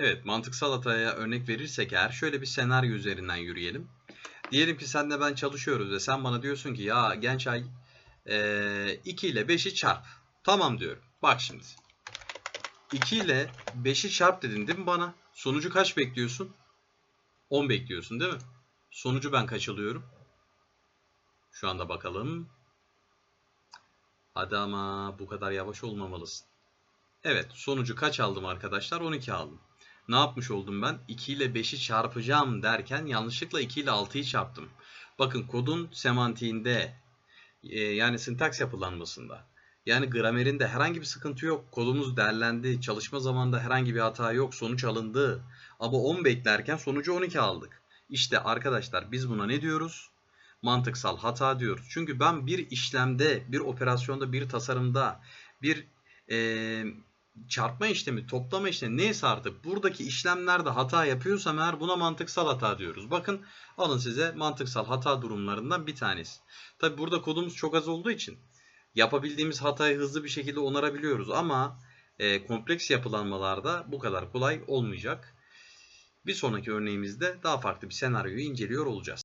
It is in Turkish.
Evet, mantıksal hataya örnek verirsek eğer şöyle bir senaryo üzerinden yürüyelim. Diyelim ki senle ben çalışıyoruz ve sen bana diyorsun ki ya Gençay eee 2 ile 5'i çarp. Tamam diyorum. Bak şimdi. 2 ile 5'i çarp dedin değil mi bana? Sonucu kaç bekliyorsun? 10 bekliyorsun değil mi? Sonucu ben kaç alıyorum? Şu anda bakalım. Hadi ama bu kadar yavaş olmamalısın. Evet sonucu kaç aldım arkadaşlar? 12 aldım. Ne yapmış oldum ben? 2 ile 5'i çarpacağım derken yanlışlıkla 2 ile 6'yı çarptım. Bakın kodun semantiğinde e, yani sintaks yapılanmasında yani gramerinde herhangi bir sıkıntı yok. Kodumuz derlendi. Çalışma zamanında herhangi bir hata yok. Sonuç alındı. Ama 10 beklerken sonucu 12 aldık. İşte arkadaşlar biz buna ne diyoruz? Mantıksal hata diyoruz. Çünkü ben bir işlemde, bir operasyonda, bir tasarımda, bir e, çarpma işlemi, toplama işlemi neyse artık buradaki işlemlerde hata yapıyorsam eğer buna mantıksal hata diyoruz. Bakın alın size mantıksal hata durumlarından bir tanesi. Tabi burada kodumuz çok az olduğu için yapabildiğimiz hatayı hızlı bir şekilde onarabiliyoruz ama e, kompleks yapılanmalarda bu kadar kolay olmayacak. Bir sonraki örneğimizde daha farklı bir senaryoyu inceliyor olacağız.